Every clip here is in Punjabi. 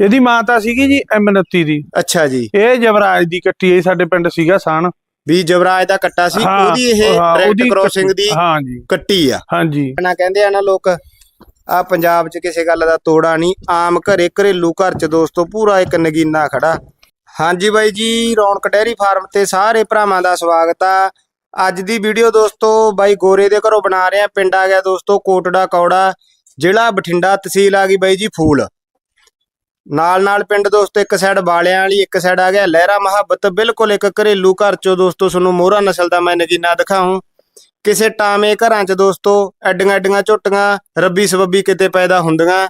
ਇਹਦੀ ਮਾਂ ਤਾਂ ਸੀਗੀ ਜੀ M29 ਦੀ। ਅੱਛਾ ਜੀ। ਇਹ ਜਵਰਾਜ ਦੀ ਕੱਟੀ ਹੈ ਸਾਡੇ ਪਿੰਡ ਸੀਗਾ ਸਾਨ ਵੀ ਜਵਰਾਜ ਦਾ ਕੱਟਾ ਸੀ ਹਾਂ, ਉਹਦੀ ਇਹ ਹਾਂ, ਡਾਇਰੈਕਟ ਉਹਦੀ ਕ੍ਰੋਸਿੰਗ ਦੀ ਹਾਂ ਜੀ। ਕੱਟੀ ਆ। ਹਾਂਜੀ। ਨਾ ਕਹਿੰਦੇ ਆ ਨਾ ਲੋਕ ਆ ਪੰਜਾਬ 'ਚ ਕਿਸੇ ਗੱਲ ਦਾ ਤੋੜਾ ਨਹੀਂ ਆਮ ਘਰੇ ਘਰੇਲੂ ਘਰ 'ਚ ਦੋਸਤੋ ਪੂਰਾ ਇੱਕ ਨਗੀਨਾ ਖੜਾ। ਹਾਂਜੀ ਬਾਈ ਜੀ ਰੌਣਕ ਡੈਰੀ ਫਾਰਮ ਤੇ ਸਾਰੇ ਭਰਾਵਾਂ ਦਾ ਸਵਾਗਤ ਆ। ਅੱਜ ਦੀ ਵੀਡੀਓ ਦੋਸਤੋ ਬਾਈ ਗੋਰੇ ਦੇ ਘਰੋਂ ਬਣਾ ਰਹੇ ਆ। ਪਿੰਡ ਆ ਗਿਆ ਦੋਸਤੋ ਕੋਟੜਾ ਕੌੜਾ ਜ਼ਿਲ੍ਹਾ ਬਠਿੰਡਾ ਤਹਿਸੀਲ ਆ ਗਈ ਬਾਈ ਜੀ ਫੂਲ। ਨਾਲ ਨਾਲ ਪਿੰਡ ਦੋਸਤੋ ਇੱਕ ਸਾਈਡ ਬਾਲਿਆਂ ਵਾਲੀ, ਇੱਕ ਸਾਈਡ ਆ ਗਿਆ ਲਹਿਰਾ ਮੁਹੱਬਤ, ਬਿਲਕੁਲ ਇੱਕ ਘਰੇਲੂ ਘਰ 'ਚੋਂ ਦੋਸਤੋ, ਤੁਹਾਨੂੰ ਮੋਹਰਾ ਨਸਲ ਦਾ ਮੈਂ ਨਗੀਨਾ ਦਿਖਾਉਂ। ਕਿਸੇ ਟਾਵੇਂ ਘਰਾਂ 'ਚ ਦੋਸਤੋ, ਐਡੀਆਂ ਐਡੀਆਂ ਝੋਟੀਆਂ, ਰੱਬੀ ਸਬੱਬੀ ਕਿਤੇ ਪੈਦਾ ਹੁੰਦੀਆਂ।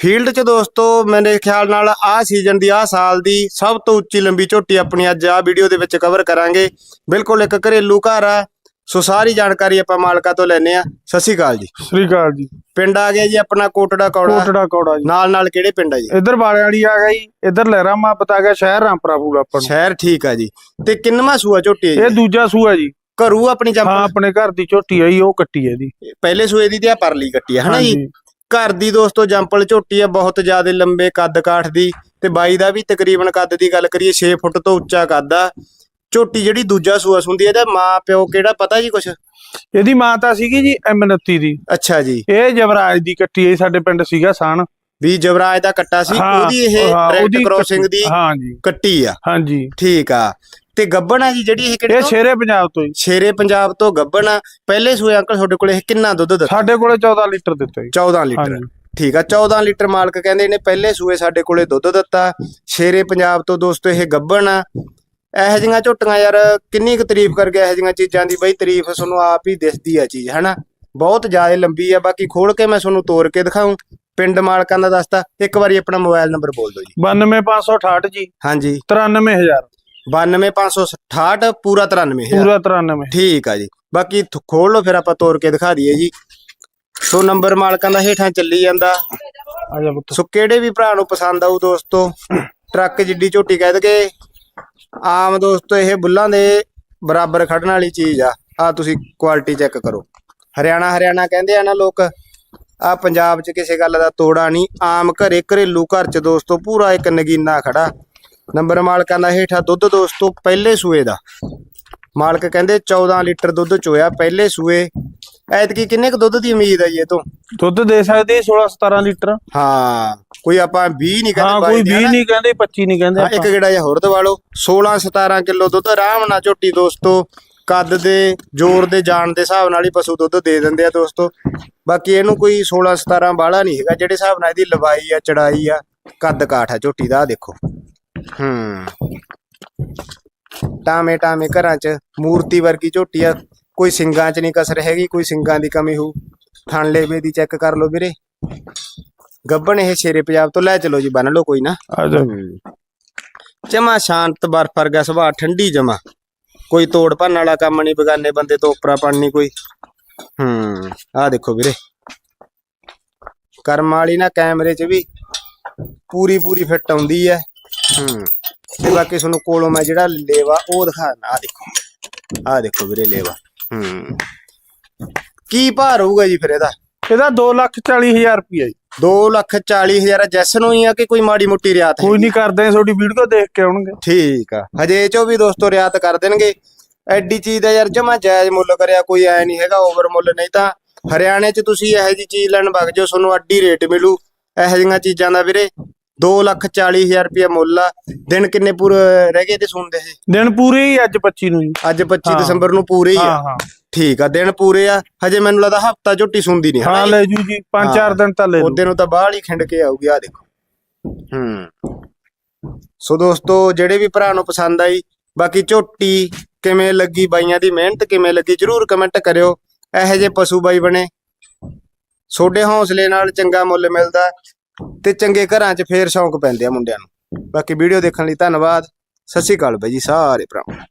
ਫੀਲਡ 'ਚ ਦੋਸਤੋ, ਮੇਰੇ ਖਿਆਲ ਨਾਲ ਆਹ ਸੀਜ਼ਨ ਦੀ, ਆਹ ਸਾਲ ਦੀ ਸਭ ਤੋਂ ਉੱਚੀ ਲੰਬੀ ਝੋਟੀ ਆਪਣੀ ਅੱਜ ਆਹ ਵੀਡੀਓ ਦੇ ਵਿੱਚ ਕਵਰ ਕਰਾਂਗੇ। ਬਿਲਕੁਲ ਇੱਕ ਘਰੇਲੂ ਘਰ ਆ। ਸੋ ਸਾਰੀ ਜਾਣਕਾਰੀ ਆਪਾਂ ਮਾਲਕਾ ਤੋਂ ਲੈਨੇ ਆ ਸਤਿ ਸ਼੍ਰੀ ਅਕਾਲ ਜੀ। ਸ੍ਰੀ ਅਕਾਲ ਜੀ। ਪਿੰਡ ਆ ਗਿਆ ਜੀ ਆਪਣਾ ਕੋਟੜਾ ਕੌੜਾ। ਕੋਟੜਾ ਕੌੜਾ ਜੀ। ਨਾਲ ਨਾਲ ਕਿਹੜੇ ਪਿੰਡ ਆ ਜੀ? ਇੱਧਰ ਵਾਲੀ ਆ ਗਈ ਇੱਧਰ ਲਹਿਰਾ ਮਾਪਤ ਆ ਗਿਆ ਸ਼ਹਿਰ ਰਾਮਪੁਰਾ ਫੂਲ ਆਪਾਂ ਨੂੰ। ਸ਼ਹਿਰ ਠੀਕ ਆ ਜੀ। ਤੇ ਕਿੰਨਵਾਂ ਸੂਆ ਝੋਟੀ ਇਹ ਜੀ? ਦੂਜਾ ਸੂਆ ਜੀ। ਘਰੂ ਆਪਣੀ ਹਾਂ ਆਪਣੇ ਘਰ ਦੀ ਝੋਟੀ ਆਈ ਉਹ ਕੱਟੀ ਹੈ ਦੀ ਪਹਿਲੇ ਸੂਏ ਦੀ ਤੇ ਆ ਪਰਲੀ ਕੱਟੀ ਆ ਹਨਾ ਜੀ? ਘਰ ਦੀ ਦੋਸਤੋ ਜੰਪਲ ਝੋਟੀ ਆ ਬਹੁਤ ਜ਼ਿਆਦਾ ਲੰਬੇ ਕੱਦ ਕਾਠ ਦੀ। ਤੇ ਬਾਈ ਦਾ ਵੀ ਤਕਰੀਬਨ ਕੱਦ ਦੀ ਗੱਲ ਕਰੀਏ 6 ਫੁੱਟ ਤੋਂ ਉੱਚਾ ਕੱਦ ਆ। ਝੋਟੀ ਜਿਹੜੀ ਦੂਜਾ ਸੂਆ ਸੁੰਦੀ ਇਹਦਾ ਮਾਂ ਪਿਓ ਕਿਹੜਾ ਪਤਾ ਜੀ ਕੁਛ? ਇਹਦੀ ਮਾਂ ਤਾਂ ਸੀਗੀ ਜੀ M29 ਦੀ। ਅੱਛਾ ਜੀ। ਇਹ ਜਵਰਾਜ ਦੀ ਕੱਟੀ ਹੈ ਸਾਡੇ ਪਿੰਡ ਸੀਗਾ ਸਾਨ। ਵੀ ਜਵਰਾਜ ਦਾ ਕੱਟਾ ਸੀ ਹਾਂ, ਉਹਦੀ ਇਹ ਹਾਂ, ਡਾਇਰੈਕਟ ਕ੍ਰੋਸਿੰਗ ਦੀ ਹਾਂ ਕੱਟੀ ਆ। ਹਾਂਜੀ। ਠੀਕ ਆ। ਤੇ ਗੱਬਣ ਆ ਜੀ ਜਿਹੜੀ ਇਹ ਕਿਹੜੇ ਇਹ? ਸ਼ੇਰੇ ਪੰਜਾਬ ਤੋਂ ਜੀ। ਸ਼ੇਰੇ ਪੰਜਾਬ ਤੋਂ ਗੱਬਣ ਆ। ਪਹਿਲੇ ਸੂਏ ਅੰਕਲ ਤੁਹਾਡੇ ਕੋਲੇ ਇਹ ਕਿੰਨਾ ਦੁੱਧ ਦਿੱਤਾ? ਸਾਡੇ ਕੋਲੇ 14 ਲੀਟਰ ਦਿੱਤਾ ਜੀ। 14 ਲੀਟਰ। ਠੀਕ ਆ 14 ਲੀਟਰ ਮਾਲਕ ਕਹਿੰਦੇ ਨੇ ਪਹਿਲੇ ਸੂਏ ਸਾਡੇ ਕੋਲੇ ਦੁੱਧ ਦਿੱਤਾ। ਸ਼ੇਰੇ ਪੰਜਾਬ ਤੋਂ ਦੋਸਤੋ ਇਹ ਗੱਬਣ ਆ। ਇਹੋ ਜਿਹੀਆਂ ਝੋਟੀਆਂ ਯਾਰ ਕਿੰਨੀ ਕੁ ਤਾਰੀਫ ਕਰਕੇ ਇਹੋ ਜਿਹੀਆਂ ਚੀਜ਼ਾਂ ਦੀ ਬਈ ਤਾਰੀਫ ਤੁਹਾਨੂੰ ਆਪ ਹੀ ਦਿਸਦੀ ਆ ਚੀਜ਼ ਹਨਾ? ਬਹੁਤ ਜ਼ਿਆਦਾ ਲੰਬੀ ਆ ਬਾਕੀ ਖੋਲ ਕੇ ਮੈਂ ਤੁਹਾਨੂੰ ਤੋੜ ਕੇ ਦਿਖਾਉਂ ਪਿੰਡ ਮਾਲਕਾਂ ਦਾ ਦੱਸਤਾ ਇੱਕ ਵਾਰੀ ਆਪਣਾ ਮੋਬਾਈਲ ਨੰਬਰ ਬੋਲ ਦਿਓ ਜੀ। 92568 ਜੀ। ਹਾਂਜੀ। 93000 92568 ਪੂਰਾ 93000 ਪੂਰਾ 93 ਠੀਕ ਆ ਜੀ। ਬਾਕੀ ਖੋਲ ਲਓ ਫਿਰ ਆਪਾਂ ਤੋੜ ਕੇ ਦਿਖਾ ਦਈਏ ਜੀ। ਸੋ ਨੰਬਰ ਮਾਲਕਾਂ ਦਾ ਹੇਠਾਂ ਚੱਲੀ ਜਾਂਦਾ। ਆ ਜਾ ਪੁੱਤ। ਸੋ ਕਿਹੜੇ ਵੀ ਭਰਾ ਨੂੰ ਪਸੰਦ ਆਊ ਦੋਸਤੋ ਟਰੱਕ ਜਿੱਡੀ ਝੋਟੀ ਕਹਿ ਦਗੇ ਆਮ ਦੋਸਤੋ, ਇਹ ਬੁੱਲਾਂ ਦੇ ਬਰਾਬਰ ਖੜਨ ਵਾਲੀ ਚੀਜ਼ ਆ। ਆ ਤੁਸੀਂ ਕੁਆਲਿਟੀ ਚੈੱਕ ਕਰੋ। ਹਰਿਆਣਾ ਹਰਿਆਣਾ ਕਹਿੰਦੇ ਆ ਨਾ ਲੋਕ, ਆ ਪੰਜਾਬ 'ਚ ਕਿਸੇ ਗੱਲ ਦਾ ਤੋੜਾ ਨਹੀਂ। ਆਮ ਘਰੇ ਘਰੇਲੂ ਘਰ 'ਚ ਦੋਸਤੋ, ਪੂਰਾ ਇੱਕ ਨਗੀਨਾ ਖੜਾ। ਨੰਬਰ ਮਾਲਕਾਂ ਦਾ ਹੇਠਾਂ ਦੁੱਧ ਦੋਸਤੋ, ਪਹਿਲੇ ਸੂਏ ਦਾ। ਮਾਲਕ ਕਹਿੰਦੇ 14 ਲੀਟਰ ਦੁੱਧ ਚੋਇਆ, ਪਹਿਲੇ ਸੂਏ। ਐਤਕੀ ਕਿੰਨੇ ਕੁ ਦੁੱਧ ਦੀ ਉਮੀਦ ਹੈ ਜੀ ਇਹ ਤੋਂ? ਦੁੱਧ ਦੇ ਸਕਦੇ 16 17 ਲੀਟਰ। ਹਾਂ ਕੋਈ ਆਪਾਂ 20 ਨਹੀਂ ਹਾਂ ਕਹਿੰਦੇ ਕੋਈ ਬਾਈ 20 ਨਹੀਂ ਕਹਿੰਦੇ 25 ਨਹੀਂ ਕਹਿੰਦੇ ਹਾਂ ਇੱਕ। ਗੇੜਾ ਜਿਹਾ ਹੋਰ ਦਵਾ ਲਓ। 16 17 ਕਿਲੋ ਦੁੱਧ ਆਰਾਮ ਨਾਲ ਝੋਟੀ ਦੋਸਤੋ ਕੱਦ ਦੇ ਜ਼ੋਰ ਦੇ ਜਾਣ ਦੇ ਹਿਸਾਬ ਨਾਲ ਹੀ ਪਸ਼ੂ ਦੁੱਧ ਦੇ ਦਿੰਦੇ ਆ ਦੋਸਤੋ। ਬਾਕੀ ਇਹਨੂੰ ਕੋਈ 16 17 ਬਾਲਾ ਨਹੀਂ ਹੈਗਾ ਜਿਹੜੇ ਹਿਸਾਬ ਨਾਲ ਇਹਦੀ ਲਵਾਈ ਆ ਚੜਾਈ ਆ ਕੱਦ ਕਾਠ ਆ ਝੋਟੀ ਦਾ ਦੇਖੋ। ਹੂੰ। ਟਾਮੇ ਟਾਮੇ ਘਰਾਂ 'ਚ ਮੂਰਤੀ ਵਰਗੀ ਝੋਟੀ ਆ ਕੋਈ ਸਿੰਗਾਂ 'ਚ ਨਹੀਂ ਕਸਰ ਹੈਗੀ ਕੋਈ ਸਿੰਗਾਂ ਦੀ ਕਮੀ ਹੋ ਥਣ ਲੇਵੇ ਦੀ ਚੈੱਕ ਕਰ ਲਓ ਵੀਰੇ। ਗੱਬਣ ਇਹ ਸ਼ੇਰੇ ਪੰਜਾਬ ਤੋਂ ਲੈ ਚਲੋ ਜੀ ਬੰਨ ਲਓ ਕੋਈ ਨਾ। ਆ ਜਾ ਜਮਾ ਸ਼ਾਂਤ ਬਰਫ ਵਰਗਾ ਸੁਭਾਅ ਠੰਡੀ ਜਮਾ। ਕੋਈ ਤੋੜ ਭੰਨ ਵਾਲਾ ਕੰਮ ਨਹੀਂ ਬਗਾਨੇ ਬੰਦੇ ਤੋਂ ਉਪਰਾ ਪਣ ਨਹੀਂ ਕੋਈ। ਹੂੰ ਆਹ ਦੇਖੋ ਵੀਰੇ। ਕਰਮ ਵਾਲੀ ਨਾ ਕੈਮਰੇ 'ਚ ਵੀ ਪੂਰੀ ਪੂਰੀ ਫਿੱਟ ਆਉਂਦੀ ਹੈ ਹੂੰ ਤੇ ਬਾਕੀ ਤੁਹਾਨੂੰ ਕੋਲੋਂ ਮੈਂ ਜਿਹੜਾ ਲੇਵਾ ਉਹ ਦਿਖਾਣਾ ਆਹ ਦੇਖੋ। ਆਹ ਦੇਖੋ ਵੀਰੇ ਲੇਵਾ। ਹੂੰ। ਕੀ ਭਾਰ ਹੋਊਗਾ ਜੀ ਫਿਰ ਇਹਦਾ? ਇਹਦਾ 2 ਲੱਖ 40 ਹਜ਼ਾਰ ਰੁਪਇਆ ਜੀ। 2 ਲੱਖ 40 ਹਜ਼ਾਰ ਜੈਸ ਨੂੰ ਹੀ ਆ ਕਿ ਕੋਈ ਮਾੜੀ ਮੋਟੀ ਰਿਆਤ ਹੈ ਕੋਈ ਨਹੀਂ ਕਰਦੇ ਤੁਹਾਡੀ ਵੀਡੀਓ ਦੇਖ ਕੇ ਆਉਣਗੇ। ਠੀਕ ਆ। ਹਜੇ ਚੋਂ ਵੀ ਦੋਸਤੋ ਰਿਆਤ ਕਰ ਦੇਣਗੇ। ਐਡੀ ਚੀਜ਼ ਦਾ ਯਾਰ ਜਮਾ ਜਾਇਜ਼ ਮੁੱਲ ਕਰਿਆ ਕੋਈ ਐ ਨਹੀਂ ਹੈਗਾ ਓਵਰ ਮੁੱਲ ਨਹੀਂ ਤਾਂ। ਹਰਿਆਣੇ 'ਚ ਤੁਸੀਂ ਇਹੋ ਜੀ ਚੀਜ਼ ਲੈਣ ਵਗ ਜਾਓ ਤੁਹਾਨੂੰ ਅੱਡੀ ਰੇਟ ਮਿਲੂ। ਇਹੋ ਜਿਹੀਆਂ ਚੀਜ਼ਾਂ ਦਾ ਵੀਰੇ। 2 ਲੱਖ 40 ਹਜ਼ਾਰ ਰੁਪਏ ਮੁੱਲ ਆ। ਦਿਨ ਕਿੰਨੇ ਪੂਰੇ ਰਹਿ ਗਏ ਤੇ ਸੁਣਦੇ ਸੀ ਦਿਨ ਪੂਰੇ ਹੀ ਅੱਜ 25 ਨੂੰ ਜੀ। ਅੱਜ 25 ਹਾਂ। ਦਸੰਬਰ ਨੂੰ ਪੂਰੇ ਹੀ ਹਾਂ ਆ। ਹਾਂ ਠੀਕ ਆ ਦਿਨ ਪੂਰੇ ਆ। ਹਜੇ ਮੈਨੂੰ ਲੱਗਦਾ ਹਫਤਾ ਝੋਟੀ ਸੁਣਦੀ ਨਹੀਂ ਹਾਂ ਲੈ ਜੂ ਜੀ 5-4 ਹਾਂ। ਦਿਨ ਤਾਂ ਲੈ ਲਓ ਉਹਦੇ ਨੂੰ ਤਾਂ ਬਾਹਰ ਹੀ ਖਿੰਡ ਕੇ ਆਊਗੀ ਆ ਦੇਖੋ। ਹੂੰ। ਸੋ ਦੋਸਤੋ ਜਿਹੜੇ ਵੀ ਭਰਾ ਨੂੰ ਪਸੰਦ ਆਈ ਬਾਕੀ ਝੋਟੀ ਕਿਵੇਂ ਲੱਗੀ ਬਾਈਆਂ ਦੀ ਮਿਹਨਤ ਕਿਵੇਂ ਲੱਗੀ ਜਰੂਰ ਕਮੈਂਟ ਕਰਿਓ। ਇਹੋ ਜਿਹੇ ਪਸ਼ੂ ਬਾਈ ਬਣੇ। ਛੋਡੇ ਹੌਸਲੇ ਨਾਲ ਚੰਗਾ ਮੁੱਲ ਮਿਲਦਾ। ਤੇ ਚੰਗੇ ਘਰਾਂ 'ਚ ਫੇਰ ਸ਼ੌਂਕ ਪੈਂਦੇ ਆ ਮੁੰਡਿਆਂ ਨੂੰ ਬਾਕੀ ਵੀਡੀਓ ਦੇਖਣ ਲਈ ਧੰਨਵਾਦ ਸਤਿ ਸ਼੍ਰੀ ਅਕਾਲ ਬਾਈ ਜੀ, ਸਾਰੇ ਭਰਾਵਾਂ ਨੂੰ।